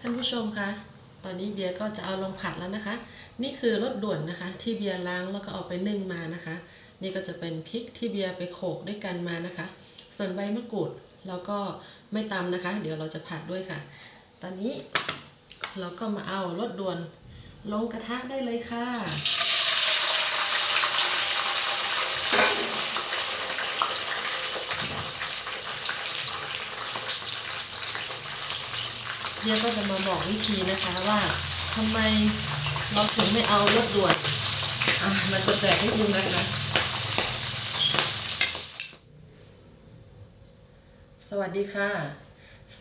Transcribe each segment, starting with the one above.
ท่านผู้ชมคะตอนนี้เบียร์ก็จะเอาลงผัดแล้วนะคะ นี่คือรสด่วนนะคะ ที่เบียร์ล้างแล้วก็เอาไปนึ่งมานะคะ นี่ก็จะเป็นพริกที่เบียร์ไปโขลกด้วยกันมานะคะ ส่วนใบมะกรูดเราก็ไม่ตำนะคะ เดี๋ยวเราจะผัดด้วยค่ะ ตอนนี้เราก็มาเอารสด่วนลงกระทะได้เลยค่ะ เบียก็จะมาบอกวิธีนะคะว่าทำไมเราถึงไม่เอารถด่วนอะมันจะแตกนิดนึงนะคะ สวัสดีค่ะ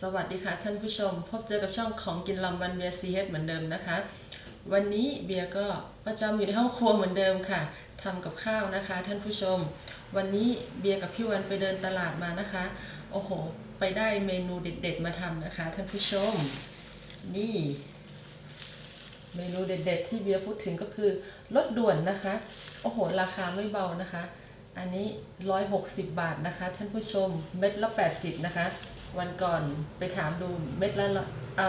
สวัสดีค่ะท่านผู้ชม พบเจอกับช่องของกินลำวันเบียร์ซีเฮดเหมือนเดิมนะคะ วันนี้เบียร์ก็ประจำอยู่ในห้องครัวเหมือนเดิมค่ะทำกับข้าวนะคะ ท่านผู้ชม วันนี้เบียร์กับพี่วันไปเดินตลาดมานะคะ โอ้โห ไปได้เมนูเด็ดๆมาทำนะคะท่านผู้ชม นี่ เมนูเด็ดๆที่เบียร์พูดถึงก็คือรถด่วนนะคะ โอ้โห ราคาไม่เบานะคะ อันนี้ 160 บาทนะคะ ท่านผู้ชมเม็ดละ 80 นะคะ วันก่อนไปถามดูเม็ดละ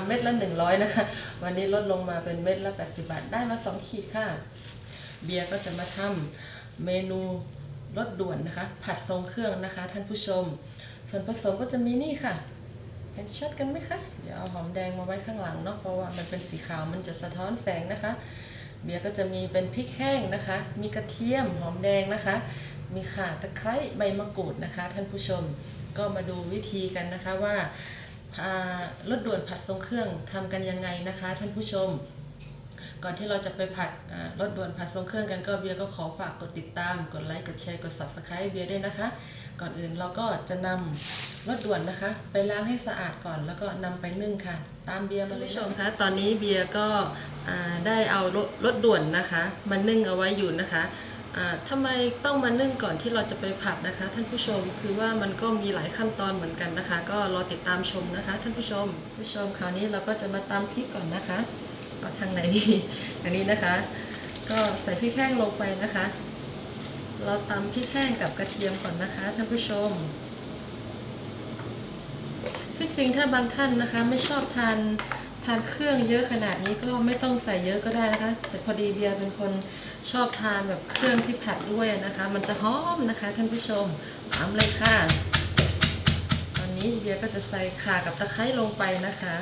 เม็ดละ 100 นะคะ วันนี้ลดลงมาเป็นเม็ดละ 80 บาท ได้มา 2 ขีดค่ะ เบียร์ก็จะมาทำเมนู รสด่วนนะคะ ผัดทรงเครื่องนะคะ ท่านผู้ชม ส่วนผสมก็จะมีนี่ค่ะ เห็นชัดกันไหมคะ เดี๋ยวเอาหอมแดงมาไว้ข้างหลังเนาะเพราะว่ามันเป็นสีขาวมันจะสะท้อนแสงนะคะ เบียร์ก็จะมีเป็นพริกแห้งนะคะ มีกระเทียมหอมแดงนะคะ มีข่าตะไคร้ใบมะกรูดนะคะ ท่านผู้ชมก็มาดูวิธีกันนะคะว่ารสด่วนผัดทรงเครื่องทำกันยังไงนะคะ ท่านผู้ชม ก่อนที่เราจะไปผัดอ่ารสด่วนผัดทรงเครื่องกันก็เบียร์ก็ขอฝากกดติดตาม กดไลค์ กดแชร์ กด subscribe เบียร์ด้วยนะคะ ก่อนอื่นเราก็จะนำรสด่วนนะคะ ไปล้างให้สะอาดก่อนแล้วก็นำไปนึ่งค่ะ ตามเบียร์มาเลยชมคะ ตอนนี้เบียร์ก็อ่าได้เอารสรสด่วนนะคะมานึ่งเอาไว้อยู่นะคะอ่าทำไมต้องมานึ่งก่อนที่เราจะไปผัดนะคะ ท่านผู้ชมคือว่ามันก็มีหลายขั้นตอนเหมือนกันนะคะ ก็รอติดตามชมนะคะ ท่านผู้ชม ผู้ชมคราวนี้เราก็จะมาตำพริกก่อนนะคะ เอาทางไหนดีอันนี้นะคะ ก็ใส่พริกแห้งลงไปนะคะ เราตำพริกแห้งกับกระเทียมก่อนนะคะท่านผู้ชมที่จริงถ้าบางท่านนะคะไม่ชอบทานทานเครื่องเยอะขนาดนี้ก็ไม่ต้องใส่เยอะก็ได้นะคะ แต่พอดีเบียร์เป็นคนชอบทานแบบเครื่องที่ผัดด้วยนะคะ มันจะหอมนะคะท่านผู้ชมตามเลยค่ะ ตอนนี้เบียร์ก็จะใส่ข่ากับตะไคร้ลงไปนะคะ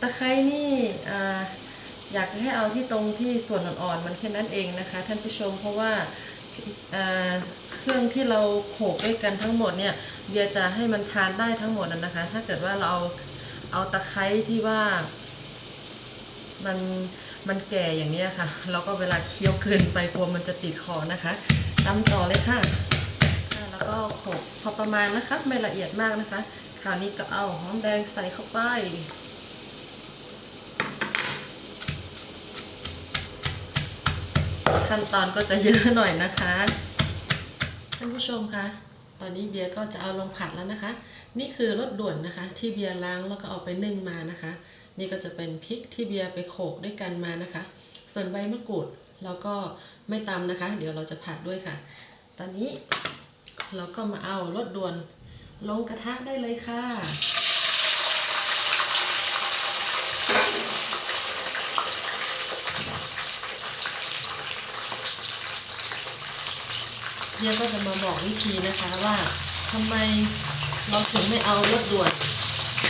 ตะไคร้นี่ออยากจะให้เอาที่ตรงที่ส่วนอ่อนๆมันแค่นั้นเองนะคะ ท่านผู้ชมเพราะว่าเครื่องที่เราโขกด้วยกันทั้งหมดเนี่ยเบียจะให้มันทานได้ทั้งหมดนะคะ ถ้าเกิดว่าเราเอาเอาตะไคร้ที่ว่ามันมันแก่อย่างนี้ค่ะ แล้วก็เวลาเคี้ยวเกินไปกลัวมันจะติดคอนะคะตำต่อเลยค่ะ แล้วก็โขกพอประมาณนะคะ ไม่ละเอียดมากนะคะ คราวนี้ก็เอาหอมแดงใส่เข้าไป ขั้นตอนก็จะเยอะหน่อยนะคะ ท่านผู้ชมคะตอนนี้เบียร์ก็จะเอาลงผัดแล้วนะคะ นี่คือรสด่วนนะคะ ที่เบียร์ล้างแล้วก็เอาไปนึ่งมานะคะ นี่ก็จะเป็นพริกที่เบียร์ไปโขลกด้วยกันมานะคะ ส่วนใบมะกรูดเราก็ไม่ตำนะคะ เดี๋ยวเราจะผัดด้วยค่ะ ตอนนี้เราก็มาเอารสด่วนลงกระทะได้เลยค่ะ เบียก็จะมาบอกวิธีนะคะว่าทำไมเราถึงไม่เอารถด่วน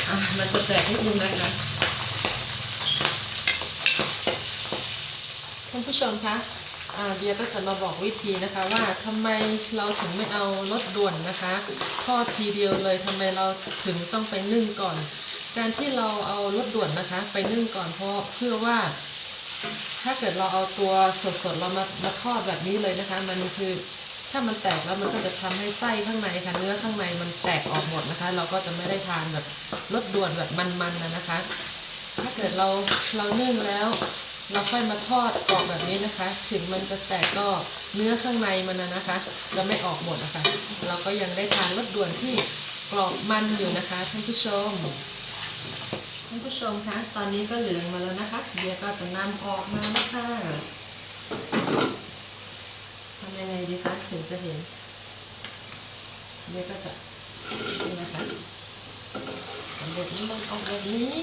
อะมันจะแตกนิดนึงนะคะท่านผู้ชมคะเบียร์ก็จะมาบอกวิธีนะคะว่าทำไมเราถึงไม่เอารถด่วนนะคะทอดทีเดียวเลยทำไมเราถึงต้องไปนึ่งก่อน การที่เราเอารถด่วนนะคะ ไปนึ่งก่อนเพราะเพื่อว่า ถ้าเกิดเราเอาตัวสดๆเรามามาทอดแบบนี้เลยนะคะ มันคือ ถ้ามันแตกแล้วมันก็จะทำให้ไส้ข้างในค่ะเนื้อข้างในมันแตกออกหมดนะคะ เราก็จะไม่ได้ทานแบบรสด่วนแบบมันๆนะนะคะ ถ้าเกิดเราเรานึ่งแล้ว เราค่อยมาทอดกรอบแบบนี้นะคะ ถึงมันจะแตกก็เนื้อข้างในมันนะนะคะ จะไม่ออกหมดนะคะ เราก็ยังได้ทานรสด่วนที่กรอบมันอยู่นะคะท่านผู้ชมท่านผู้ชมคะตอนนี้ก็เหลืองมาแล้วนะคะเบียร์ก็จะนำออกมาแล้วค่ะ ทำยังไงดีคะถึงจะเห็นเบียก็จะนี่นะคะทำเด็ดน้มันออกแบบนี้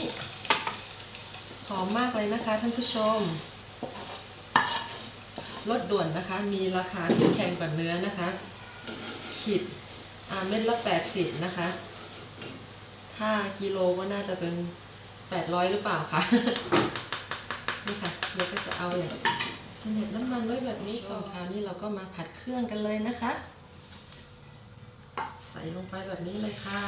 หอมมากเลยนะคะท่านผู้ชมรสด่วนนะคะ มีราคาที่แพงกว่าเนื้อนะคะ ขีดอาเม็ดละแปดสิบนะคะ ถ้ากิโลก็น่าจะเป็นแปดร้อยหรือเปล่าคะนี่ค่ะเดี๋ยวก็จะเอาอย่าง สน็จน้ำมันไว้แบบนี้ก่อนคราวนี้เราก็มาผัดเครื่องกันเลยนะคะ ใส่ลงไปแบบนี้เลยค่ะ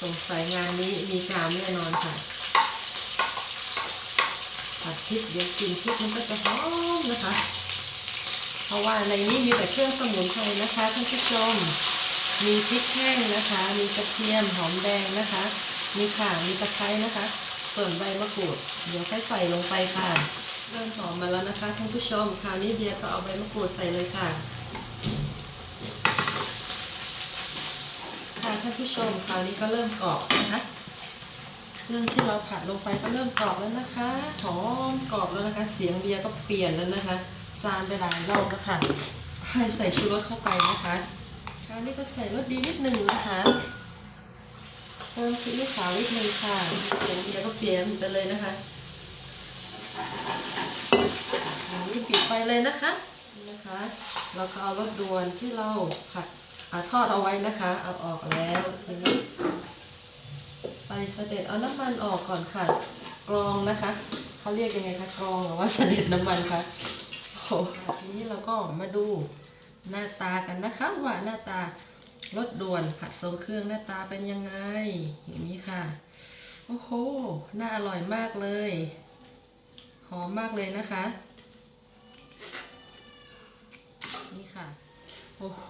สงสัยงานนี้มีจามแน่นอนค่ะผัดพริกเดี๋ยวกินพริกมันก็จะหอมนะคะ เพราะว่าในนี้มีแต่เครื่องสมุนไพรนะคะท่านผู้ชมมีพริกแห้งนะคะ มีกระเทียมหอมแดงนะคะ มีข่ามีตะไคร้นะคะ ส่วนใบมะกรูด เดี๋ยวค่อยใส่ลงไปค่ะ เริ่มหอมมาแล้วนะคะท่านผู้ชมคราวนี้เบียร์ก็เอาใบมะกรูดใส่เลยค่ะค่ะท่านผู้ชมคราวนี้ก็เริ่มกรอบนะคะเรื่องที่เราผัดลงไปก็เริ่มกรอบแล้วนะคะหอมกรอบแล้วนะคะ เสียงเบียร์ก็เปลี่ยนแล้วนะคะ จานไปหลายรอบแล้วค่ะให้ใส่ชูรสเข้าไปนะคะ คราวนี้ก็ใส่รสดีนิดหนึ่งนะคะ เติมซีอิ๊วขาวนิดนึงค่ะเสียงเบียร์ก็เปลี่ยนไปเลยนะคะอันนี้ปิดไฟเลยนะคะนี่นะคะ เราก็เอารสด่วนที่เราผัดอทอดเอาไว้นะคะ เอาออกแล้วทีนี้ไปเสด็จเอาน้ำมันออกก่อนค่ะ กรองนะคะเขาเรียกยังไงคะกรองหรือว่าเสด็จน้ำมันคะโอ้โหทีนี้เราก็มาดูหน้าตากันนะคะว่าหน้าตา รสด่วนผัดทรงเครื่องหน้าตาเป็นยังไง อย่างนี้ค่ะ โอ้โห น่าอร่อยมากเลย หอมมากเลยนะคะ นี่ค่ะ โอ้โห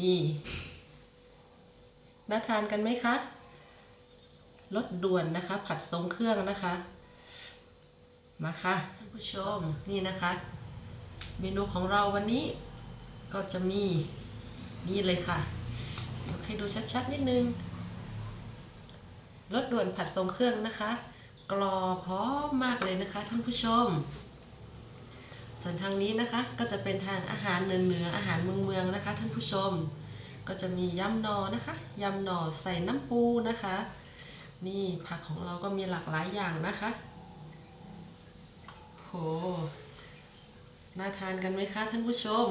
นี่ น่าทานกันไหมคะรสด่วนนะคะ ผัดทรงเครื่องนะคะ มาค่ะท่านผู้ชม นี่นะคะ เมนูของเราวันนี้ก็จะมี นี่เลยค่ะยกให้ดูชัดๆนิดนึงรสด่วนผัดทรงเครื่องนะคะ กรอบหอมมากเลยนะคะท่านผู้ชม ส่วนทางนี้นะคะก็จะเป็นทางอาหารเหนือๆอาหารเมืองๆนะคะ ท่านผู้ชม ก็จะมียำหนอนะคะยำหนอใส่น้ำปูนะคะ นี่ผักของเราก็มีหลากหลายอย่างนะคะโหน่าทานกันไหมคะท่านผู้ชม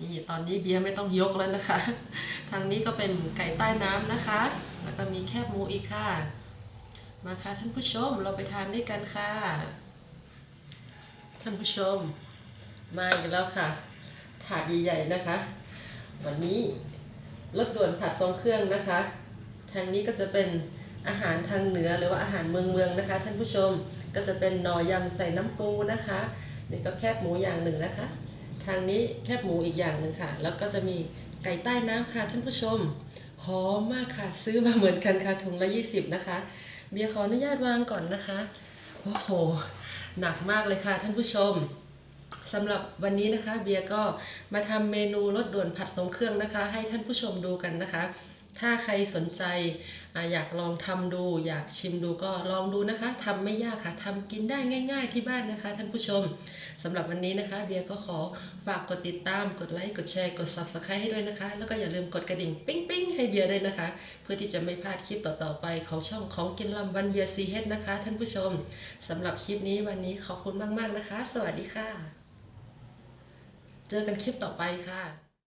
นี่ตอนนี้เบียร์ไม่ต้องยกแล้วนะคะ ทางนี้ก็เป็นไก่ใต้น้ำนะคะ แล้วก็มีแคบหมูอีกค่ะ มาค่ะท่านผู้ชมเราไปทานด้วยกันค่ะ ท่านผู้ชม มาอีกแล้วค่ะ ถาดใหญ่ๆนะคะ วันนี้รสด่วนผัดทรงเครื่องนะคะ ทางนี้ก็จะเป็นอาหารทางเหนือหรือว่าอาหารเมืองเมืองนะคะ ท่านผู้ชมก็จะเป็นหนอยำใส่น้ำปูนะคะ นี่ก็แคบหมูอย่างหนึ่งนะคะ ทางนี้แคบหมูอีกอย่างหนึ่งค่ะ แล้วก็จะมีไก่ใต้น้ำค่ะท่านผู้ชมหอมมากค่ะ ซื้อมาเหมือนกันค่ะถุงละ 20 นะคะ เบียร์ขออนุญาตวางก่อนนะคะ โอ้โห หนักมากเลยค่ะท่านผู้ชมสำหรับวันนี้นะคะ เบียร์ก็มาทำเมนูรสด่วนผัดทรงเครื่องนะคะ ให้ท่านผู้ชมดูกันนะคะ ถ้าใครสนใจออยากลองทำดู อยากชิมดูก็ลองดูนะคะทำไม่ยากค่ะทำกินได้ง่าย ๆ ที่บ้านนะคะ ท่านผู้ชมสำหรับวันนี้นะคะเบียร์ก็ขอฝากกดติดตาม กดไลค์กดแชร์กด subscribe ให้ด้วยนะคะ แล้วก็อย่าลืมกดกระดิ่งปิ๊งปิ๊งให้เบียร์ด้วยนะคะ เพื่อที่จะไม่พลาดคลิปต่อๆไปของช่องของกินลำวันเบียร์ซีเฮดนะคะ ท่านผู้ชมสำหรับคลิปนี้วันนี้ขอบคุณมากๆนะคะ สวัสดีค่ะ เจอกันคลิปต่อไปค่ะ